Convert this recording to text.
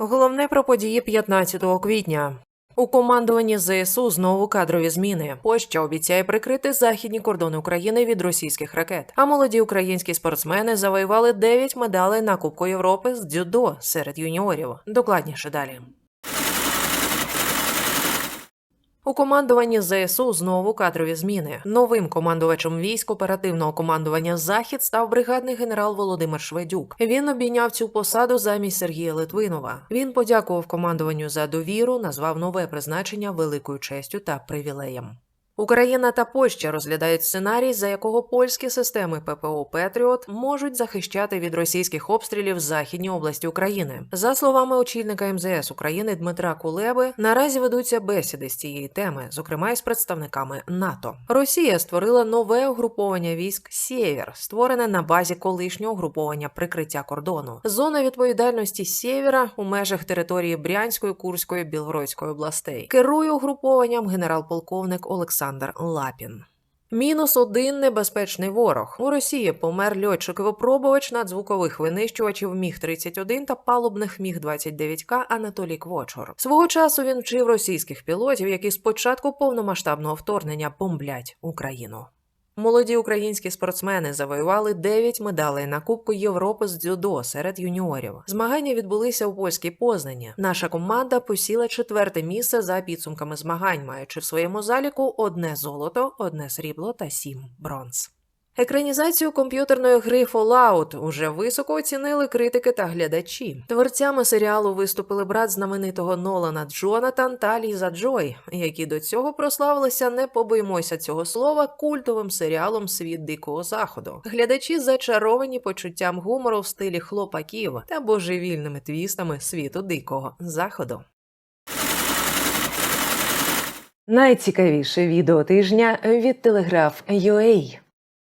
Головне про події 15 квітня. У командуванні ЗСУ знову кадрові зміни. Польща обіцяє прикрити західні кордони України від російських ракет. А молоді українські спортсмени завоювали 9 медалей на Кубку Європи з дзюдо серед юніорів. Докладніше далі. У командуванні ЗСУ знову кадрові зміни. Новим командувачем військ оперативного командування Захід став бригадний генерал Володимир Шведюк. Він обійняв цю посаду замість Сергія Литвинова. Він подякував командуванню за довіру, назвав нове призначення великою честю та привілеєм. Україна та Польща розглядають сценарій, за якого польські системи ППО Петріот можуть захищати від російських обстрілів західні області України. За словами очільника МЗС України Дмитра Кулеби, наразі ведуться бесіди з цієї теми, зокрема із представниками НАТО. Росія створила нове угруповання військ Сєвєр, створене на базі колишнього угруповання прикриття кордону. Зона відповідальності Сєвєра у межах території Брянської, Курської, Білгородської областей. Керує угрупованням генерал-полковник Олександр Лапін. Мінус один небезпечний ворог. У Росії помер льотчик-випробувач надзвукових винищувачів Міг-31 та палубних Міг-29К Анатолій Квочор. Свого часу він вчив російських пілотів, які спочатку повномасштабного вторгнення бомблять Україну. Молоді українські спортсмени завоювали 9 медалей на Кубку Європи з дзюдо серед юніорів. Змагання відбулися у польській Познані. Наша команда посіла четверте місце за підсумками змагань, маючи в своєму заліку одне золото, одне срібло та сім бронз. Екранізацію комп'ютерної гри Fallout уже високо оцінили критики та глядачі. Творцями серіалу виступили брат знаменитого Нолана Джонатан та Ліза Джой, які до цього прославилися, не побоїмося цього слова, культовим серіалом Світ дикого заходу. Глядачі зачаровані почуттям гумору в стилі хлопаків та божевільними твістами світу дикого заходу. Найцікавіше відео тижня від Телеграф.UA.